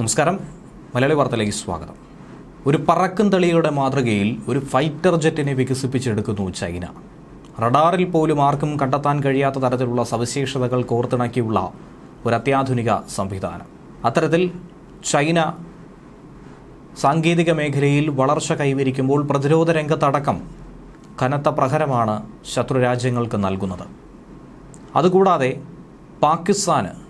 നമസ്കാരം. മലയാളി വാർത്തയിലേക്ക് സ്വാഗതം. ഒരു പറക്കും തളിയുടെ മാതൃകയിൽ ഒരു ഫൈറ്റർ ജെറ്റിനെ വികസിപ്പിച്ചെടുക്കുന്നു ചൈന. റഡാറിൽ പോലും ആർക്കും കണ്ടെത്താൻ കഴിയാത്ത തരത്തിലുള്ള സവിശേഷതകൾ കോർത്തിണക്കിയുള്ള ഒരു അത്യാധുനിക സംവിധാനം. അത്തരത്തിൽ ചൈന സാങ്കേതിക മേഖലയിൽ വളർച്ച കൈവരിക്കുമ്പോൾ പ്രതിരോധ രംഗത്തടക്കം കനത്ത പ്രഹരമാണ് ശത്രുരാജ്യങ്ങൾക്ക് നൽകുന്നത്. അതുകൂടാതെ പാകിസ്ഥാന്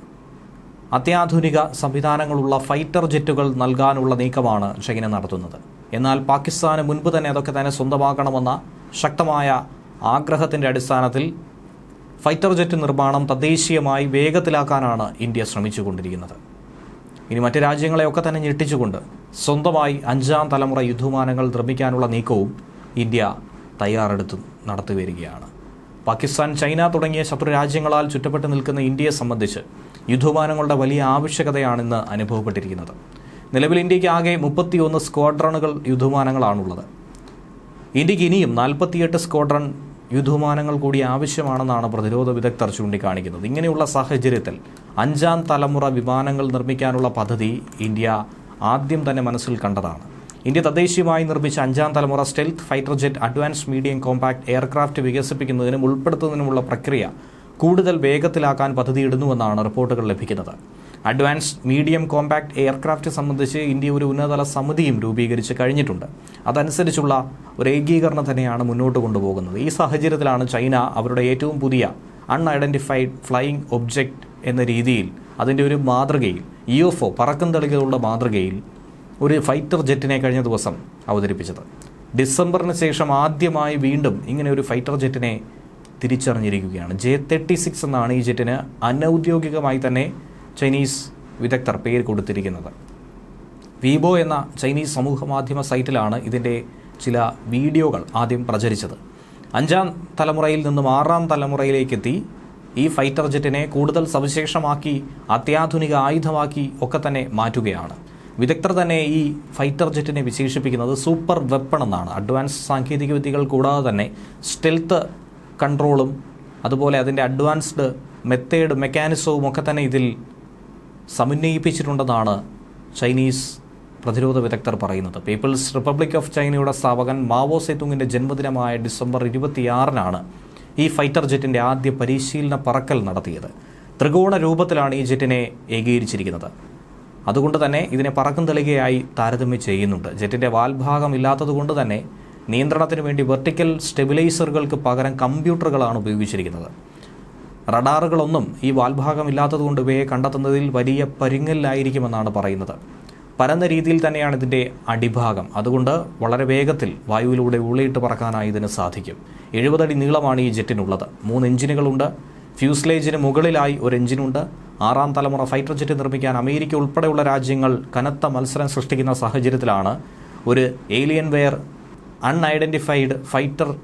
അത്യാധുനിക സംവിധാനങ്ങളുള്ള ഫൈറ്റർ ജെറ്റുകൾ നൽകാനുള്ള നീക്കമാണ് ചൈന നടത്തുന്നത്. എന്നാൽ പാകിസ്ഥാന് മുൻപ് തന്നെ അതൊക്കെ തന്നെ സ്വന്തമാക്കണമെന്ന ശക്തമായ ആഗ്രഹത്തിന്റെ അടിസ്ഥാനത്തിൽ ഫൈറ്റർ ജെറ്റ് നിർമ്മാണം തദ്ദേശീയമായി വേഗത്തിലാക്കാനാണ് ഇന്ത്യ ശ്രമിച്ചുകൊണ്ടിരിക്കുന്നത്. ഇനി മറ്റ് രാജ്യങ്ങളെയൊക്കെ തന്നെ ഞെട്ടിച്ചുകൊണ്ട് സ്വന്തമായി അഞ്ചാം തലമുറ യുദ്ധമാനങ്ങൾ നിർമ്മിക്കാനുള്ള നീക്കവും ഇന്ത്യ തയ്യാറെടുത്ത് നടത്തി വരികയാണ്. പാകിസ്ഥാൻ ചൈന തുടങ്ങിയ ശത്രു രാജ്യങ്ങളാൽ ചുറ്റപ്പെട്ട് നിൽക്കുന്ന ഇന്ത്യയെ സംബന്ധിച്ച് യുദ്ധവിമാനങ്ങളുടെ വലിയ ആവശ്യകതയാണിന്ന് അനുഭവപ്പെട്ടിരിക്കുന്നത്. നിലവിൽ ഇന്ത്യയ്ക്ക് ആകെ മുപ്പത്തിയൊന്ന് സ്ക്വാഡ്രണുകൾ യുദ്ധവിമാനങ്ങളാണുള്ളത്. ഇന്ത്യയ്ക്ക് ഇനിയും നാൽപ്പത്തിയെട്ട് സ്ക്വാഡ്രൺ യുദ്ധവിമാനങ്ങൾ കൂടി ആവശ്യമാണെന്നാണ് പ്രതിരോധ വിദഗ്ധർ ചൂണ്ടിക്കാണിക്കുന്നത്. ഇങ്ങനെയുള്ള സാഹചര്യത്തിൽ അഞ്ചാം തലമുറ വിമാനങ്ങൾ നിർമ്മിക്കാനുള്ള പദ്ധതി ഇന്ത്യ ആദ്യം തന്നെ മനസ്സിൽ കണ്ടതാണ്. ഇന്ത്യ തദ്ദേശീയമായി നിർമ്മിച്ച അഞ്ചാം തലമുറ stealth fighter jet advance medium compact aircraft വികസിപ്പിക്കുന്നതിനും ഉൾപ്പെടുത്തുന്നതിനുമുള്ള പ്രക്രിയ കൂടുതൽ വേഗത്തിലാക്കാൻ പദ്ധതിയിടുന്നുവെന്നാണ് റിപ്പോർട്ടുകൾ ലഭിക്കുന്നത്. അഡ്വാൻസ് മീഡിയം കോമ്പാക്ട് എയർക്രാഫ്റ്റ് സംബന്ധിച്ച് ഇന്ത്യ ഒരു ഉന്നതതല സമിതിയും രൂപീകരിച്ച് കഴിഞ്ഞിട്ടുണ്ട്. അതനുസരിച്ചുള്ള ഒരു ഏകീകരണം തന്നെയാണ് മുന്നോട്ട് കൊണ്ടുപോകുന്നത്. ഈ സാഹചര്യത്തിലാണ് ചൈന അവരുടെ ഏറ്റവും പുതിയ അൺഐഡന്റിഫൈഡ് ഫ്ലൈയിങ് ഒബ്ജക്റ്റ് എന്ന രീതിയിൽ അതിന്റെ ഒരു മാതൃകയിൽ ഇ എഫ് ഒ പറക്കും തെളികളുള്ള മാതൃകയിൽ ഒരു ഫൈറ്റർ ജെറ്റിനെ കഴിഞ്ഞ ദിവസം അവതരിപ്പിച്ചത്. ഡിസംബറിന് ശേഷം ആദ്യമായി വീണ്ടും ഇങ്ങനെ ഒരു ഫൈറ്റർ ജെറ്റിനെ തിരിച്ചറിഞ്ഞിരിക്കുകയാണ്. ജെ തേർട്ടി സിക്സ് എന്നാണ് ഈ ജെറ്റിന് അനൗദ്യോഗികമായി തന്നെ ചൈനീസ് വിദഗ്ധർ പേര് കൊടുത്തിരിക്കുന്നത്. വീബോ എന്ന ചൈനീസ് സമൂഹ മാധ്യമ സൈറ്റിലാണ് ഇതിന്റെ ചില വീഡിയോകൾ ആദ്യം പ്രചരിച്ചത്. അഞ്ചാം തലമുറയിൽ നിന്നും ആറാം തലമുറയിലേക്കെത്തി ഈ ഫൈറ്റർ ജെറ്റിനെ കൂടുതൽ സവിശേഷമാക്കി അത്യാധുനിക ആയുധമാക്കി ഒക്കെ തന്നെ മാറ്റുകയാണ്. വിദഗ്ധർ തന്നെ ഈ ഫൈറ്റർ ജെറ്റിനെ വിശേഷിപ്പിക്കുന്നത് സൂപ്പർ വെപ്പൺ എന്നാണ് അഡ്വാൻസ് സാങ്കേതിക വിദ്യകൾ കൂടാതെ തന്നെ സ്റ്റെൽത്ത് കൺട്രോളും അതുപോലെ അതിന്റെ അഡ്വാൻസ്ഡ് മെത്തേഡ് മെക്കാനിസവും ഒക്കെ തന്നെ ഇതിൽ സമന്വയിപ്പിച്ചിട്ടുണ്ടെന്നാണ് ചൈനീസ് പ്രതിരോധ വിദഗ്ധർ പറയുന്നത്. പീപ്പിൾസ് റിപ്പബ്ലിക് ഓഫ് ചൈനയുടെ സ്ഥാപകൻ മാവോ സെതുങ്ങിന്റെ ജന്മദിനമായ ഡിസംബർ ഇരുപത്തിയാറിനാണ് ഈ ഫൈറ്റർ ജെറ്റിന്റെ ആദ്യ പരിശീലന പറക്കൽ നടത്തിയത്. ത്രികോണ രൂപത്തിലാണ് ഈ ജെറ്റിനെ ഏകീകരിച്ചിരിക്കുന്നത്. അതുകൊണ്ട് തന്നെ ഇതിനെ പറക്കും തെളികയായി താരതമ്യം ചെയ്യുന്നുണ്ട്. ജെറ്റിന്റെ വാൽഭാഗം ഇല്ലാത്തതുകൊണ്ട് തന്നെ നിയന്ത്രണത്തിന് വേണ്ടി വെർട്ടിക്കൽ സ്റ്റെബിലൈസറുകൾക്ക് പകരം കമ്പ്യൂട്ടറുകളാണ് ഉപയോഗിച്ചിരിക്കുന്നത്. റഡാറുകളൊന്നും ഈ വാൽഭാഗം ഇല്ലാത്തതുകൊണ്ട് ഇവയെ കണ്ടെത്തുന്നതിൽ വലിയ പരുങ്ങലിലായിരിക്കുമെന്നാണ് പറയുന്നത്. പരന്ന രീതിയിൽ തന്നെയാണ് ഇതിന്റെ അടിഭാഗം. അതുകൊണ്ട് വളരെ വേഗത്തിൽ വായുവിലൂടെ ഉള്ളിയിട്ട് പറക്കാനായി ഇതിന് സാധിക്കും. എഴുപതടി നീളമാണ് ഈ ജെറ്റിനുള്ളത്. മൂന്ന് എഞ്ചിനുകളുണ്ട്. ഫ്യൂസ്ലേജിന് മുകളിലായി ഒരു എഞ്ചിനുണ്ട്. ആറാം തലമുറ ഫൈറ്റർ ജെറ്റ് നിർമ്മിക്കാൻ അമേരിക്ക ഉൾപ്പെടെയുള്ള രാജ്യങ്ങൾ കനത്ത മത്സരം സൃഷ്ടിക്കുന്ന സാഹചര്യത്തിലാണ് ഒരു alien where unidentified fighter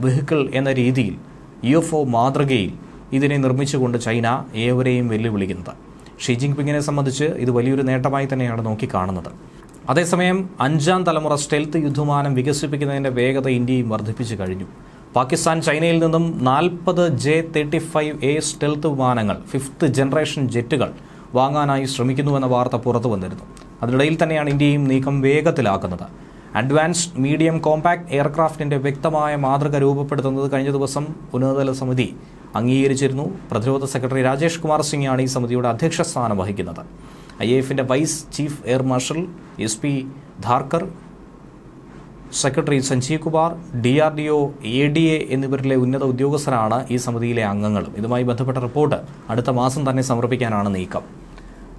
vehicle എന്ന രീതിയിൽ യു എഫ് ഒ മാതൃകയിൽ ഇതിനെ നിർമ്മിച്ചുകൊണ്ട് ചൈന ഏവരെയും വെല്ലുവിളിക്കുന്നത്. ഷീ ജിൻപിങ്ങിനെ സംബന്ധിച്ച് ഇത് വലിയൊരു നേട്ടമായി തന്നെയാണ് നോക്കിക്കാണുന്നത്. അതേസമയം അഞ്ചാം തലമുറ സ്റ്റെൽത്ത് യുദ്ധമാനം വികസിപ്പിക്കുന്നതിന്റെ വേഗത ഇന്ത്യയും വർദ്ധിപ്പിച്ചു കഴിഞ്ഞു. പാകിസ്ഥാൻ ചൈനയിൽ നിന്നും നാൽപ്പത് J thirty five A stealth വിമാനങ്ങൾ ഫിഫ്ത്ത് ജനറേഷൻ ജെറ്റുകൾ വാങ്ങാനായി ശ്രമിക്കുന്നുവെന്ന വാർത്ത പുറത്തു വന്നിരുന്നു. അതിനിടയിൽ തന്നെയാണ് ഇന്ത്യയും നീക്കം വേഗത്തിലാക്കുന്നത്. അഡ്വാൻസ്ഡ് മീഡിയം കോമ്പാക്ട് എയർക്രാഫ്റ്റിന്റെ വ്യക്തമായ മാതൃക രൂപപ്പെടുത്തുന്നത് കഴിഞ്ഞ ദിവസം ഉന്നതതല സമിതി അംഗീകരിച്ചിരുന്നു. പ്രതിരോധ സെക്രട്ടറി രാജേഷ് കുമാർ സിംഗാണ് ഈ സമിതിയുടെ അധ്യക്ഷ സ്ഥാനം വഹിക്കുന്നത്. ഐ എഫിന്റെ vice chief air marshal S P Dharkar secretary Sanjeev Kumar D R D O A D A എന്നിവരിലെ ഉന്നത ഉദ്യോഗസ്ഥരാണ് ഈ സമിതിയിലെ അംഗങ്ങളും ഇതുമായി ബന്ധപ്പെട്ട റിപ്പോർട്ട് അടുത്ത മാസം തന്നെ സമർപ്പിക്കാനാണ് നീക്കം.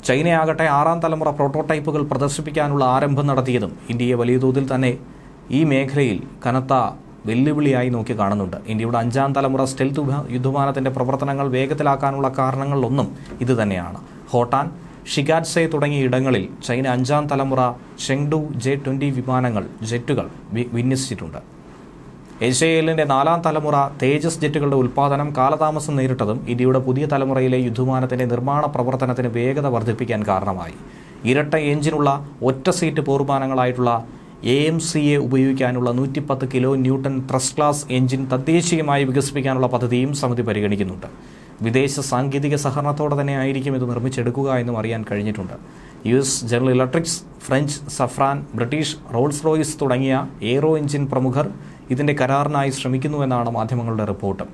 ചൈനയാകട്ടെ ആറാം തലമുറ പ്രോട്ടോടൈപ്പുകൾ പ്രദർശിപ്പിക്കാനുള്ള ആരംഭം നടത്തിയതും ഇന്ത്യയെ വലിയ തോതിൽ തന്നെ ഈ മേഖലയിൽ കനത്ത വെല്ലുവിളിയായി നോക്കി കാണുന്നുണ്ട്. ഇന്ത്യയുടെ അഞ്ചാം തലമുറ സ്റ്റെൽത്ത് യുദ്ധമാനത്തിന്റെ പ്രവർത്തനങ്ങൾ വേഗത്തിലാക്കാനുള്ള കാരണങ്ങളിലൊന്നും ഇത് തന്നെയാണ്. ഹോട്ടാൻ ഷിഗാറ്റ്സെ തുടങ്ങിയ ഇടങ്ങളിൽ ചൈന അഞ്ചാം തലമുറ ചെങ്ഡു ജെ ട്വന്റി വിമാനങ്ങൾ ജെറ്റുകൾ വിന്യസിച്ചിട്ടുണ്ട്. ഏഷ്യയിലിന്റെ നാലാം തലമുറ തേജസ് ജെറ്റുകളുടെ ഉൽപ്പാദനം കാലതാമസം നേരിട്ടതും ഇന്ത്യയുടെ പുതിയ തലമുറയിലെ യുദ്ധമാനത്തിന്റെ നിർമ്മാണ പ്രവർത്തനത്തിന് വേഗത വർദ്ധിപ്പിക്കാൻ കാരണമായി. ഇരട്ട എഞ്ചിനുള്ള ഒറ്റ സീറ്റ് പോർവിമാനങ്ങളായിട്ടുള്ള എ എം സി എ ഉപയോഗിക്കാനുള്ള നൂറ്റിപ്പത്ത് kilo newton thrust class engine തദ്ദേശീയമായി വികസിപ്പിക്കാനുള്ള പദ്ധതിയും സമിതി പരിഗണിക്കുന്നുണ്ട്. വിദേശ സാങ്കേതിക സഹകരണത്തോടെ തന്നെ ആയിരിക്കും ഇത് നിർമ്മിച്ചെടുക്കുക എന്നും അറിയാൻ കഴിഞ്ഞിട്ടുണ്ട്. U S General Electrics French Safran British Rolls Royce തുടങ്ങിയ എയ്റോ എഞ്ചിൻ പ്രമുഖർ ഇതിന്റെ കരാറിനായി ശ്രമിക്കുന്നുവെന്നാണ് മാധ്യമങ്ങളുടെ റിപ്പോർട്ട്.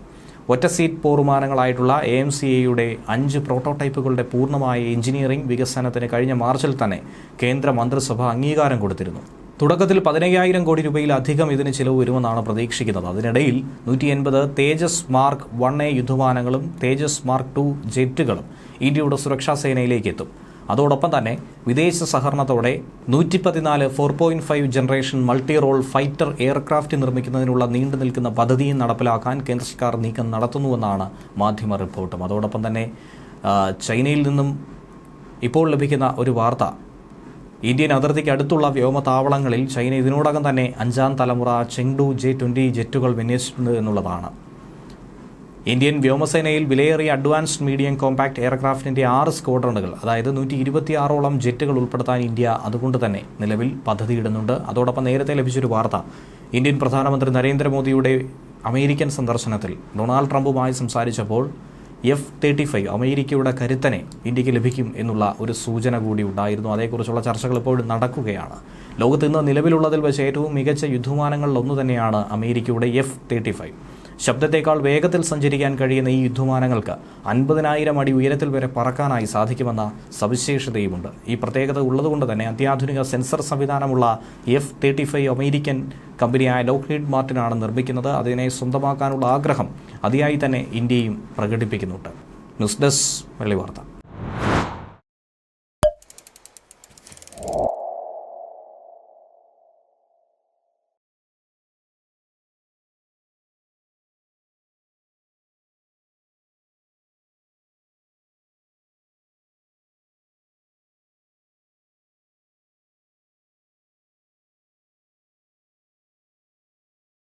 ഒറ്റ സീറ്റ് പോർവിമാനങ്ങളായിട്ടുള്ള എ എം സി എയുടെ അഞ്ച് പ്രോട്ടോടൈപ്പുകളുടെ പൂർണമായ എഞ്ചിനീയറിംഗ് വികസനത്തിന് കഴിഞ്ഞ മാർച്ചിൽ തന്നെ കേന്ദ്ര മന്ത്രിസഭ അംഗീകാരം കൊടുത്തിരുന്നു. തുടക്കത്തിൽ പതിനയ്യായിരം കോടി രൂപയിലധികം ഇതിന് ചിലവ് വരുമെന്നാണ് പ്രതീക്ഷിക്കുന്നത്. അതിനിടയിൽ നൂറ്റി എൺപത് തേജസ് മാർക്ക് വൺ എ യുദ്ധവാനങ്ങളും തേജസ് മാർക്ക് ടു ജെറ്റുകളും ഇന്ത്യയുടെ സുരക്ഷാ സേനയിലേക്ക് എത്തും. അതോടൊപ്പം തന്നെ വിദേശ സഹകരണത്തോടെ നൂറ്റി പതിനാല് four point five generation multi role fighter aircraft നിർമ്മിക്കുന്നതിനുള്ള നീണ്ടു നിൽക്കുന്ന പദ്ധതിയും നടപ്പിലാക്കാൻ കേന്ദ്ര സർക്കാർ നീക്കം നടത്തുന്നുവെന്നാണ് മാധ്യമ റിപ്പോർട്ടും. അതോടൊപ്പം തന്നെ ചൈനയിൽ നിന്നും ഇപ്പോൾ ലഭിക്കുന്ന ഒരു വാർത്ത ഇന്ത്യൻ അതിർത്തിക്ക് അടുത്തുള്ള വ്യോമതാവളങ്ങളിൽ ചൈന ഇതിനോടകം തന്നെ അഞ്ചാം തലമുറ ചെങ്ഡു ജെ ട്വന്റി ജെറ്റുകൾ വിന്യസിച്ചിട്ടുണ്ട് എന്നുള്ളതാണ്. ഇന്ത്യൻ വ്യോമസേനയിൽ വിലയേറിയ അഡ്വാൻസ്ഡ് മീഡിയം കോമ്പാക്ട് എയർക്രാഫ്റ്റിന്റെ ആറ് സ്ക്വാഡ്രണുകൾ അതായത് നൂറ്റി ഇരുപത്തിയാറോളം ജെറ്റുകൾ ഉൾപ്പെടുത്താൻ ഇന്ത്യ അതുകൊണ്ട് തന്നെ നിലവിൽ പദ്ധതിയിടുന്നുണ്ട്. അതോടൊപ്പം നേരത്തെ ലഭിച്ചൊരു വാർത്ത ഇന്ത്യൻ പ്രധാനമന്ത്രി നരേന്ദ്രമോദിയുടെ അമേരിക്കൻ സന്ദർശനത്തിൽ ഡൊണാൾഡ് ട്രംപുമായി സംസാരിച്ചപ്പോൾ എഫ് തേർട്ടി ഫൈവ് അമേരിക്കയുടെ കരുത്തനെ ഇന്ത്യയ്ക്ക് ലഭിക്കും എന്നുള്ള ഒരു സൂചന കൂടി ഉണ്ടായിരുന്നു. അതേക്കുറിച്ചുള്ള ചർച്ചകൾ ഇപ്പോഴും നടക്കുകയാണ്. ലോകത്ത് ഇന്ന് നിലവിലുള്ളതിൽ വെച്ച് ഏറ്റവും മികച്ച യുദ്ധവിമാനങ്ങളിൽ ഒന്ന് തന്നെയാണ് അമേരിക്കയുടെ എഫ് തേർട്ടി ഫൈവ് ശബ്ദത്തേക്കാൾ വേഗത്തിൽ സഞ്ചരിക്കാൻ കഴിയുന്ന ഈ യുദ്ധവിമാനങ്ങൾക്ക് അൻപതിനായിരം അടി ഉയരത്തിൽ വരെ പറക്കാനായി സാധിക്കുമെന്ന സവിശേഷതയുമുണ്ട്. ഈ പ്രത്യേകത ഉള്ളതുകൊണ്ട് തന്നെ അത്യാധുനിക സെൻസർ സംവിധാനമുള്ള എഫ് തേർട്ടി ഫൈവ് അമേരിക്കൻ കമ്പനിയായ ലോക്ക്ഹീഡ് മാർട്ടിനാണ് നിർമ്മിക്കുന്നത്. അതിനെ സ്വന്തമാക്കാനുള്ള ആഗ്രഹം അതിയായി തന്നെ ഇന്ത്യയും പ്രകടിപ്പിക്കുന്നുണ്ട്. ന്യൂസ് ഡെസ്ക് വെള്ളി വാർത്ത